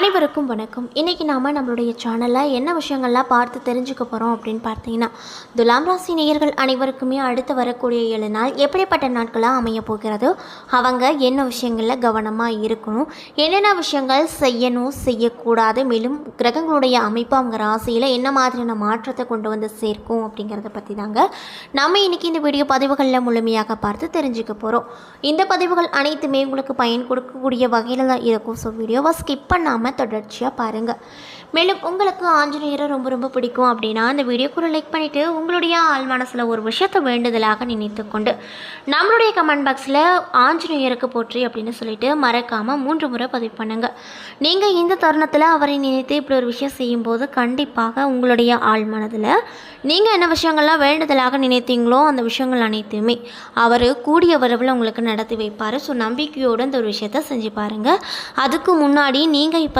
அனைவருக்கும் வணக்கம். இன்றைக்கி நாம் நம்மளுடைய சேனலில் என்ன விஷயங்கள்லாம் பார்த்து தெரிஞ்சுக்க போகிறோம் அப்படின்னு பார்த்தீங்கன்னா துலாம் ராசி நேயர்கள் அனைவருக்குமே அடுத்து வரக்கூடிய ஏழு நாள் எப்படிப்பட்ட நாட்களாக அமைய போகிறது? அவங்க என்ன விஷயங்களில் கவனமாக இருக்கணும்? என்னென்ன விஷயங்கள் செய்யணும் செய்யக்கூடாது? மேலும் கிரகங்களுடைய அமைப்பு அவங்க ராசியில் என்ன மாதிரியான மாற்றத்தை கொண்டு வந்து சேர்க்கும் அப்படிங்கிறத பற்றி தாங்க நம்ம இன்றைக்கி இந்த வீடியோ பதிவுகளில் முழுமையாக பார்த்து தெரிஞ்சுக்க போகிறோம் இந்த பதிவுகள் அனைத்துமே உங்களுக்கு பயன் கொடுக்கக்கூடிய வகையில் தான் இருக்கும். ஸோ வீடியோவை ஸ்கிப் பண்ணாமல் தொடர்ச்சியாக பாருங்கள் மேலும் உங்களுக்கு ஆஞ்சநேயரை ரொம்ப ரொம்ப பிடிக்கும் அப்படின்னா அந்த வீடியோ கூட லைக் பண்ணிவிட்டு உங்களுடைய ஆள் மனசில் ஒரு விஷயத்தை வேண்டுதலாக நினைத்து கொண்டு நம்மளுடைய கமெண்ட் பாக்ஸில் ஆஞ்சநேயருக்கு போற்றி அப்படின்னு சொல்லிட்டு மறக்காமல் மூன்று முறை பதிவு பண்ணுங்கள் நீங்கள் இந்த தருணத்தில் அவரை நினைத்து இப்படி ஒரு விஷயம் செய்யும்போது கண்டிப்பாக உங்களுடைய ஆள் மனதில் நீங்கள் என்ன விஷயங்கள்லாம் வேண்டுதலாக நினைத்தீங்களோ அந்த விஷயங்கள் அனைத்துமே அவர் கூடிய வரவில் உங்களுக்கு நடத்தி வைப்பார். ஸோ நம்பிக்கையோடு இந்த ஒரு விஷயத்த செஞ்சு பாருங்கள் அதுக்கு முன்னாடி நீங்கள் இப்போ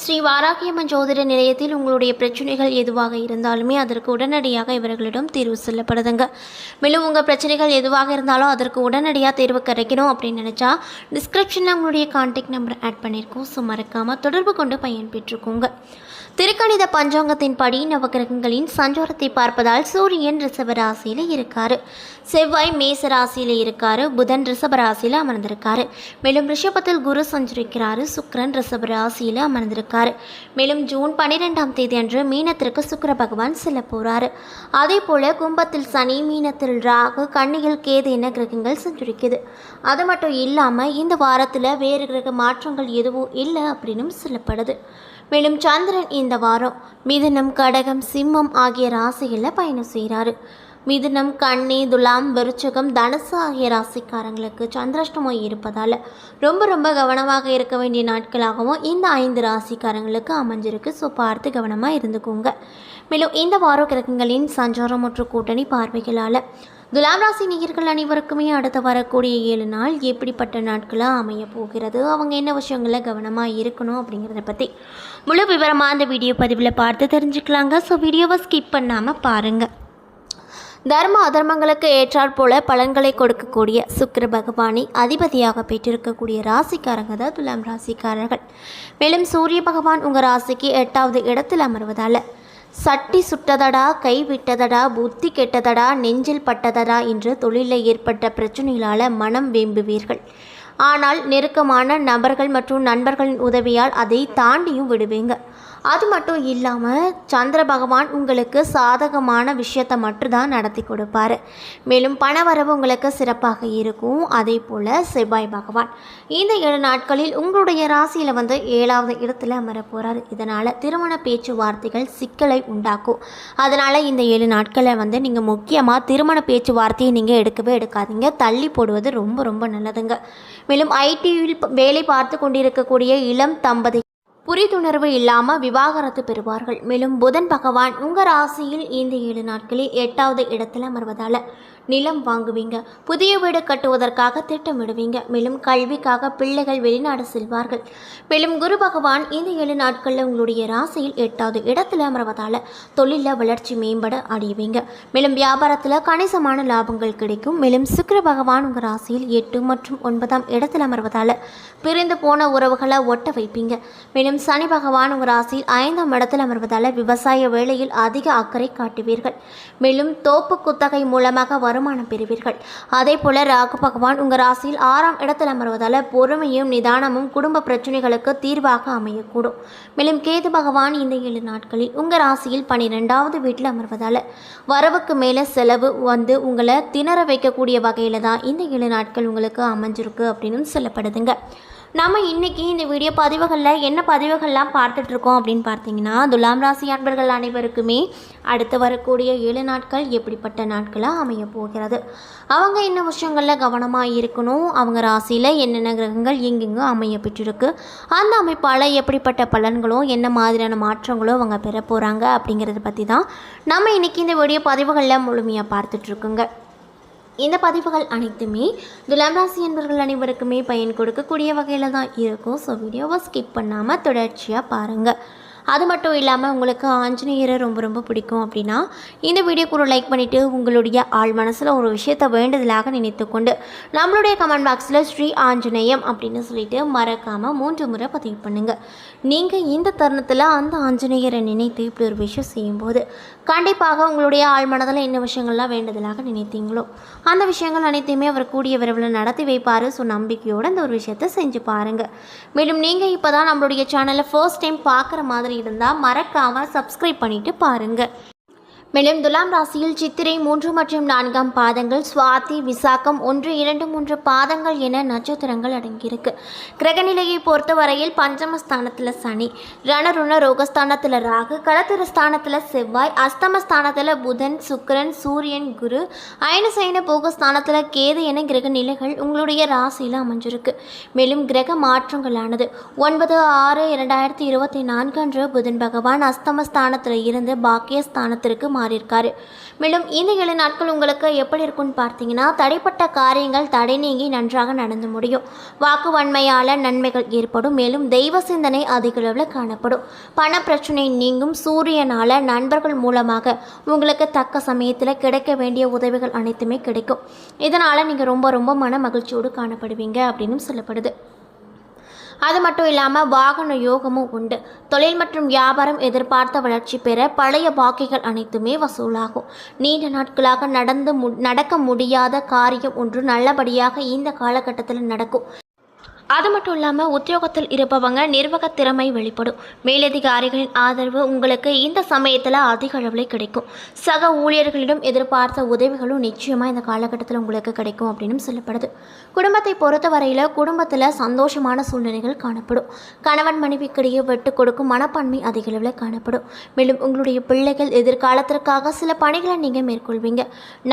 ஸ்ரீ வாராகியம்மன் ஜோதிட நிலையத்தில் உங்களுடைய பிரச்சனைகள் எதுவாக இருந்தாலுமே அதற்கு உடனடியாக இவர்களிடம் தீர்வு சொல்லப்படுதுங்க. மேலும் உங்கள் பிரச்சனைகள் எதுவாக இருந்தாலும் அதற்கு உடனடியாக தீர்வு கிடைக்கணும் அப்படின்னு நினச்சா டிஸ்கிரிப்ஷனில் உங்களுடைய கான்டாக்ட் நம்பர் ஆட் பண்ணியிருக்கோம் ஸோ மறக்காமல் தொடர்பு கொண்டு பயன் பெற்றுக்கோங்க. திருக்கணித பஞ்சாங்கத்தின் படி நவகிரகங்களின் சஞ்சாரத்தை பார்ப்பதால் சூரியன் ரிஷப ராசியில் இருக்கார். செவ்வாய் மேச ராசியில் இருக்கார். புதன் ரிஷப ராசியில் அமர்ந்திருக்காரு. மேலும் ரிஷபத்தில் குரு சஞ்சரிக்கிறாரு. சுக்கரன் ரிஷப ராசியில் அமர்ந்திருக்காரு. மேலும் ஜூன் பன்னிரெண்டாம் தேதி அன்று மீனத்திற்கு சுக்கர பகவான் செல்ல போகிறார் அதே போல் கும்பத்தில் சனி மீனத்தில் ராகு கண்ணியில் கேது என கிரகங்கள் சஞ்சரிக்குது. அது மட்டும் இல்லாமல் இந்த வாரத்தில் வேறு கிரக மாற்றங்கள் எதுவும் இல்லை அப்படின்னும் சொல்லப்படுது. மேலும் சந்திரன் இந்த வாரம் மிதுனம் கடகம் சிம்மம் ஆகிய ராசிகளில் பயணம் செய்கிறாரு மிதுனம் கண்ணி துலாம் விருச்சகம் தனுசு ஆகிய ராசிக்காரங்களுக்கு சந்திராஷ்டமம் இருப்பதால் ரொம்ப ரொம்ப கவனமாக இருக்க வேண்டிய நாட்களாகவும் இந்த ஐந்து ராசிக்காரங்களுக்கு அமைஞ்சிருக்கு. ஸோ பார்த்து கவனமாக இருந்துக்கோங்க. மேலும் இந்த வார கிரகங்களின் சஞ்சாரம் மற்றும் கூட்டணி பார்வைகளால் துலாம் ராசி நேயர்கள் அனைவருக்குமே அடுத்து வரக்கூடிய ஏழு நாள் எப்படிப்பட்ட நாட்களாக அமைய போகிறது அவங்க என்ன விஷயங்களில் கவனமாக இருக்கணும் அப்படிங்கிறத பற்றி முழு விவரமாக அந்த வீடியோ பதிவில் பார்த்து தெரிஞ்சுக்கலாங்க. ஸோ வீடியோவை ஸ்கிப் பண்ணாமல் பாருங்கள் தர்ம அதர்மங்களுக்கு ஏற்றாற் போல பலன்களை கொடுக்கக்கூடிய சுக்கர பகவானை அதிபதியாக பெற்றிருக்கக்கூடிய ராசிக்காரங்க தான் துலாம் ராசிக்காரர்கள். மேலும் சூரிய பகவான் உங்கள் ராசிக்கு எட்டாவது இடத்தில் அமர்வதால் சட்டி சுட்டதடா கை விட்டதடா புத்தி கெட்டதடா நெஞ்சில் பட்டதடா என்று தொழிலில் ஏற்பட்ட பிரச்சனைகளால் மனம் வேம்புவீர்கள். ஆனால் நெருக்கமான நபர்கள் மற்றும் நண்பர்களின் உதவியால் அதை தாண்டியும் விடுவீங்க. அது மட்டும் இல்லாமல் சந்திர பகவான் உங்களுக்கு சாதகமான விஷயத்தை மட்டும்தான் நடத்தி கொடுப்பார். மேலும் பணவரவு உங்களுக்கு சிறப்பாக இருக்கும். அதே போல் செவ்வாய் பகவான். இந்த ஏழு நாட்களில் உங்களுடைய ராசியில் வந்து ஏழாவது இடத்துல அமர போகிறார் இதனால் திருமண பேச்சுவார்த்தைகள் சிக்கலை உண்டாக்கும். அதனால் இந்த ஏழு நாட்களை வந்து நீங்கள் முக்கியமாக திருமண பேச்சுவார்த்தையை நீங்கள் எடுக்கவே எடுக்காதீங்க. தள்ளி போடுவது ரொம்ப ரொம்ப நல்லதுங்க. மேலும் ஐடியில் வேலை பார்த்து கொண்டிருக்கக்கூடிய இளம் தம்பதி புரிதுணர்வு இல்லாமல் விவாகரத்து பெறுவார்கள். மேலும் புதன் பகவான் உங்கள் ராசியில் இந்த ஏழு நாட்களில் எட்டாவது இடத்தில் அமர்வதால் நிலம் வாங்குவீங்க. புதிய வீடு கட்டுவதற்காக திட்டமிடுவீங்க. மேலும் கல்விக்காக பிள்ளைகள் வெளிநாடு செல்வார்கள். மேலும் குரு பகவான் இந்த ஏழு நாட்களில் உங்களுடைய ராசியில் எட்டாவது இடத்துல அமர்வதால் தொழிலில் வளர்ச்சி மேம்பட அடைவீங்க. மேலும் வியாபாரத்தில் கணிசமான லாபங்கள் கிடைக்கும். மேலும் சுக்கிர பகவான் உங்கள் ராசியில் எட்டு மற்றும் ஒன்பதாம் இடத்தில் அமர்வதால் பிரிந்து போன உறவுகளை ஒட்ட வைப்பீங்க. மேலும் சனி பகவான் உங்கள் ராசியில் ஐந்தாம் இடத்தில் அமர்வதால் விவசாய வேலையில் அதிக அக்கறை காட்டுவீர்கள். மேலும் தோப்பு குத்தகை மூலமாக வருமானம் பெறுவீர்கள் அதே போல ராகு பகவான் உங்கள் ராசியில் ஆறாம் இடத்தில் அமர்வதால் பொறுமையும் நிதானமும் குடும்ப பிரச்சனைகளுக்கு தீர்வாக அமையக்கூடும். மேலும் கேது பகவான் இந்த ஏழு நாட்களில் உங்கள் ராசியில் பன்னிரெண்டாவது வீட்டில் அமர்வதால் வரவுக்கு மேலே செலவு வந்து உங்களை திணற வைக்கக்கூடிய வகையில் தான் இந்த ஏழு நாட்கள் உங்களுக்கு அமைஞ்சிருக்கு அப்படின்னு சொல்லப்படுதுங்க. நம்ம இன்றைக்கி இந்த வீடியோ பதிவுகளில் என்ன பதிவுகள்லாம் பார்த்துட்ருக்கோம் அப்படின்னு பார்த்தீங்கன்னா துலாம் ராசி அன்பர்கள் அனைவருக்குமே அடுத்து வரக்கூடிய ஏழு நாட்கள் எப்படிப்பட்ட நாட்களாக அமைய போகிறது? அவங்க என்ன விஷயங்களில் கவனமாக இருக்கணும்? அவங்க ராசியில் என்னென்ன கிரகங்கள் எங்கெங்கே அமைய பெற்றிருக்கு? அந்த அமைப்பால் எப்படிப்பட்ட பலன்களும் என்ன மாதிரியான மாற்றங்களோ அவங்க பெற போகிறாங்க அப்படிங்கிறத பற்றி தான் நம்ம இன்றைக்கி இந்த வீடியோ பதிவுகளில் முழுமையாக பார்த்துட்ருக்குங்க. இந்த பதிவுகள் அனைத்துமே துலாம் ராசி என்பவர்கள் அனைவருக்குமே பயன் கொடுக்கக்கூடிய வகையில் தான் இருக்கும். ஸோ வீடியோவை ஸ்கிப் பண்ணாமல் தொடர்ச்சியாக பாருங்கள் அது மட்டும் இல்லாமல் உங்களுக்கு ஆஞ்சநேயரை ரொம்ப ரொம்ப பிடிக்கும் அப்படின்னா இந்த வீடியோக்கு ஒரு லைக் பண்ணிவிட்டு உங்களுடைய ஆள் மனசில் ஒரு விஷயத்தை வேண்டுதலாக நினைத்துக்கொண்டு நம்மளுடைய கமெண்ட் பாக்ஸில் ஸ்ரீ ஆஞ்சநேயம் அப்படின்னு சொல்லிட்டு மறக்காமல் மூன்று முறை பதிவு பண்ணுங்கள் நீங்கள் இந்த தருணத்தில் அந்த ஆஞ்சநேயரை நினைத்து இப்படி ஒரு விஷயம் செய்யும்போது கண்டிப்பாக உங்களுடைய ஆள் மனதில் என்ன விஷயங்கள்லாம் வேண்டுதலாக நினைத்தீங்களோ அந்த விஷயங்கள் அனைத்தையுமே அவர் கூடிய விரைவில் நடத்தி வைப்பார். ஸோ நம்பிக்கையோடு அந்த ஒரு விஷயத்தை செஞ்சு பாருங்கள் மேலும் நீங்கள் இப்போ தான் நம்மளுடைய சேனலை ஃபர்ஸ்ட் டைம் பார்க்குற மாதிரி இருந்தால் மறக்காமல் சப்ஸ்கிரைப் பண்ணிவிட்டு பாருங்கள் மேலும் துலாம் ராசியில் சித்திரை மூன்று மற்றும் நான்காம் பாதங்கள் சுவாதி விசாகம் ஒன்று இரண்டு மூன்று பாதங்கள் என நட்சத்திரங்கள் அடங்கியிருக்கு. கிரகநிலையை பொறுத்தவரையில் பஞ்சமஸ்தானத்தில் சனி ரணருண ரோகஸ்தானத்தில் ராகு களத்திர ஸ்தானத்தில் செவ்வாய் அஸ்தமஸ்தானத்தில் புதன் சுக்கரன் சூரியன் குரு அயனசைன போகஸ்தானத்தில் கேது என கிரக நிலைகள் உங்களுடைய ராசியில் அமைஞ்சிருக்கு. மேலும் கிரக மாற்றங்களானது. ஒன்பது ஆறு இரண்டாயிரத்தி இருபத்தி நான்கு அன்று புதன் பகவான் அஸ்தமஸ்தானத்தில் இருந்து பாக்கியஸ்தானத்திற்கு மாறியிருக்காரு. மேலும் இந்த ஏழு நாட்கள் உங்களுக்கு எப்படி இருக்கும்னு பார்த்தீங்கன்னா தடைப்பட்ட காரியங்கள் தடை நீங்கி நன்றாக நடந்து முடியும். வாக்கு வன்மையால் நன்மைகள் ஏற்படும். மேலும் தெய்வ சிந்தனை அதிக அளவில் காணப்படும். பண பிரச்சனை நீங்கும். சூரியனால் நண்பர்கள் மூலமாக உங்களுக்கு தக்க சமயத்தில் கிடைக்க வேண்டிய உதவிகள் அனைத்துமே கிடைக்கும். இதனால் நீங்கள் ரொம்ப ரொம்ப மன மகிழ்ச்சியோடு காணப்படுவீங்க அப்படின்னு சொல்லப்படுது. அது மட்டும் இல்லாமல் வாகன யோகமும் உண்டு. தொழில் மற்றும் வியாபாரம் எதிர்பார்த்த வளர்ச்சி பெற பழைய பாக்கிகள் அனைத்துமே வசூலாகும். நீண்ட நாட்களாக நடந்து மு நடக்க முடியாத காரியம் ஒன்று நல்லபடியாக இந்த காலகட்டத்தில் நடக்கும். அது மட்டும் இல்லாமல் உத்தியோகத்தில் இருப்பவங்க நிர்வாக திறமை வெளிப்படும். மேலதிகாரிகளின் ஆதரவு உங்களுக்கு இந்த சமயத்தில் அதிக அளவில் கிடைக்கும். சக ஊழியர்களிடம் எதிர்பார்த்த உதவிகளும் நிச்சயமாக இந்த காலகட்டத்தில் உங்களுக்கு கிடைக்கும் அப்படின்னு சொல்லப்படுது. குடும்பத்தை பொறுத்தவரையில் குடும்பத்தில் சந்தோஷமான சூழ்நிலைகள் காணப்படும். கணவன் மனைவிக்கிடையே விட்டு கொடுக்கும் மனப்பான்மை அதிக அளவில் காணப்படும். மேலும் உங்களுடைய பிள்ளைகள் எதிர்காலத்திற்காக சில பணிகளை நீங்கள் மேற்கொள்வீங்க.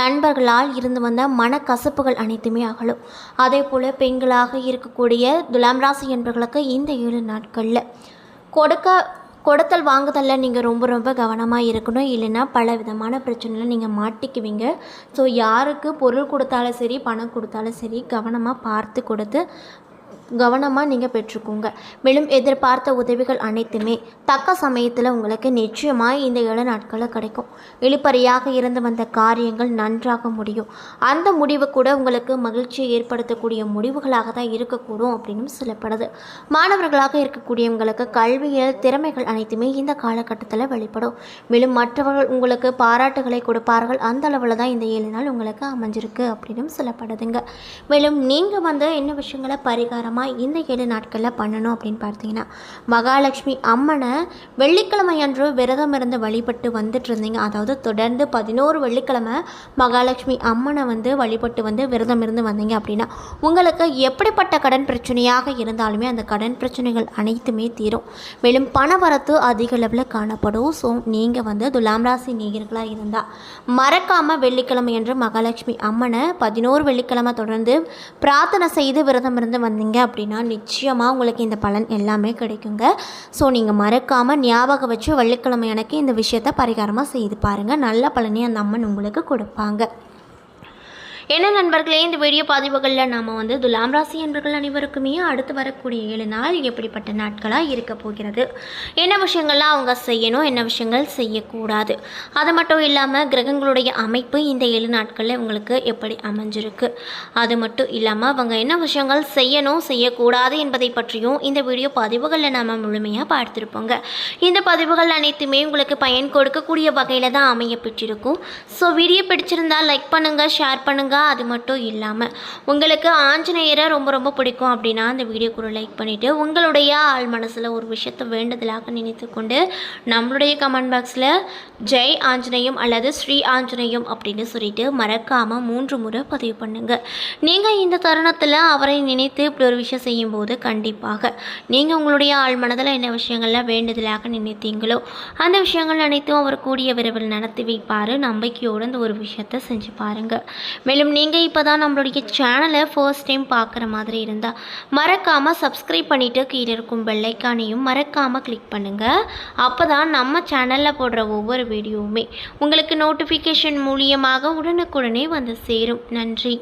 நண்பர்களால் இருந்து வந்த மனக்கசப்புகள் அனைத்துமே அகலும். அதே போல் பெண்களாக இருக்கக்கூடிய துலாம் ராசி என்பவர்களுக்கு இந்த ஏழு நாட்களில் கொடுக்க கொடுத்தல் வாங்குதலில் நீங்கள் ரொம்ப ரொம்ப கவனமாக இருக்கணும். இல்லைன்னா பல விதமான பிரச்சனையில் நீங்கள் மாட்டிக்குவீங்க. ஸோ யாருக்கு பொருள் கொடுத்தாலும் சரி பணம் கொடுத்தாலும் சரி கவனமாக பார்த்து கொடுத்து கவனமாக நீங்கள் பெற்றுக்கோங்க. மேலும் எதிர்பார்த்த உதவிகள் அனைத்துமே தக்க சமயத்தில் உங்களுக்கு நிச்சயமாக இந்த ஏழு நாட்களில் கிடைக்கும். இழுப்பறையாக இருந்து வந்த காரியங்கள் நன்றாக முடியும். அந்த முடிவு கூட உங்களுக்கு மகிழ்ச்சியை ஏற்படுத்தக்கூடிய முடிவுகளாக தான் இருக்கக்கூடும் அப்படின்னு சொல்லப்படுது. மாணவர்களாக இருக்கக்கூடியவங்களுக்கு கல்வியில் திறமைகள் அனைத்துமே இந்த காலகட்டத்தில் வெளிப்படும். மேலும் மற்றவர்கள் உங்களுக்கு பாராட்டுகளை கொடுப்பார்கள். அந்த அளவில் தான் இந்த ஏழு நாள் உங்களுக்கு அமைஞ்சிருக்கு அப்படின்னு சொல்லப்படுதுங்க. மேலும் நீங்கள் வந்து என்ன விஷயங்களை பரிகாரமாக இந்த ஏழு நாட்களில் பண்ணணும் அப்படின்னு பார்த்தீங்கன்னா மகாலட்சுமி அம்மனை வெள்ளிக்கிழமை அன்று விரதம் இருந்து வழிபட்டு வந்துட்டு இருந்தீங்க. அதாவது தொடர்ந்து பதினோரு வெள்ளிக்கிழமை மகாலட்சுமி அம்மனை வந்து வழிபட்டு வந்து விரதம் இருந்து வந்தீங்க அப்படின்னா உங்களுக்கு எப்படிப்பட்ட கடன் பிரச்சனையாக இருந்தாலுமே அந்த கடன் பிரச்சனைகள் அனைத்துமே தீரும். மேலும் பணவரத்து அதிக அளவில் காணப்படும். ஸோ நீங்கள் வந்து துலாம் ராசி நேயர்களாக இருந்தால் மறக்காமல் வெள்ளிக்கிழமை என்று மகாலட்சுமி அம்மனை பதினோரு வெள்ளிக்கிழமை தொடர்ந்து பிரார்த்தனை செய்து விரதம் இருந்து வந்தீங்க அப்படின்னா நிச்சயமாக உங்களுக்கு இந்த பலன் எல்லாமே கிடைக்குங்க. ஸோ நீங்கள் மறக்காமல் ஞாபகம் வச்சு வெள்ளிக்கிழமை எனக்கு இந்த விஷயத்தை பரிகாரமாக செய்து பாருங்கள் நல்ல பலனை அந்த அம்மன் உங்களுக்கு கொடுப்பாங்க. என்ன நண்பர்களே இந்த வீடியோ பதிவுகளில் நாம் வந்து துலாம் ராசி என்பர்கள் அனைவருக்குமே அடுத்து வரக்கூடிய ஏழு நாள் எப்படிப்பட்ட நாட்களாக இருக்க போகிறது? என்ன விஷயங்கள்லாம் அவங்க செய்யணும் என்ன விஷயங்கள் செய்யக்கூடாது? அது மட்டும் இல்லாமல் கிரகங்களுடைய அமைப்பு இந்த ஏழு நாட்களில் உங்களுக்கு எப்படி அமைஞ்சிருக்கு? அது மட்டும் இல்லாமல் அவங்க என்ன விஷயங்கள் செய்யணும் செய்யக்கூடாது என்பதை பற்றியும் இந்த வீடியோ பதிவுகளில் நாம் முழுமையாக பார்த்துருப்போங்க. இந்த பதிவுகள் அனைத்துமே உங்களுக்கு பயன் கொடுக்கக்கூடிய வகையில் தான் அமைய பெற்றிருக்கும். ஸோ வீடியோ பிடிச்சிருந்தால் லைக் பண்ணுங்கள் ஷேர் பண்ணுங்கள் அது மட்டும் இல்லாமல் உங்களுக்கு ஆஞ்சநேயரை ரொம்ப ரொம்ப பிடிக்கும் அப்படின்னா அந்த வீடியோ ஒரு லைக் பண்ணிவிட்டு உங்களுடைய ஆள் மனசில் ஒரு விஷயத்தை வேண்டுதலாக நினைத்து கொண்டு நம்மளுடைய கமெண்ட் பாக்ஸில் ஜெய் ஆஞ்சநேயம் அல்லது ஸ்ரீ ஆஞ்சநேயம் அப்படின்னு சொல்லிட்டு மறக்காமல் மூன்று முறை பதிவு பண்ணுங்கள் நீங்கள் இந்த தருணத்தில் அவரை நினைத்து இப்படி ஒரு விஷயம் செய்யும்போது கண்டிப்பாக நீங்கள் உங்களுடைய ஆள் மனதில் என்ன விஷயங்கள்லாம் வேண்டுதலாக நினைத்தீங்களோ அந்த விஷயங்கள் அனைத்தும் அவர் கூடிய விரைவில் நடத்தி வைப்பார். நம்பிக்கையோடு இந்த ஒரு விஷயத்தை செஞ்சு பாருங்கள் மேலும் நீங்கள் இப்போ தான் நம்மளுடைய சேனலை ஃபர்ஸ்ட் டைம் பார்க்குற மாதிரி இருந்தால் மறக்காமல் சப்ஸ்கிரைப் பண்ணிவிட்டு கீழே இருக்கும் பெல்லைக்கானையும் மறக்காமல் கிளிக் பண்ணுங்கள் அப்போ தான் நம்ம சேனலில் போடுற ஒவ்வொரு வீடியோவுமே உங்களுக்கு நோட்டிஃபிகேஷன் மூலியமாக உடனுக்குடனே வந்து சேரும். நன்றி.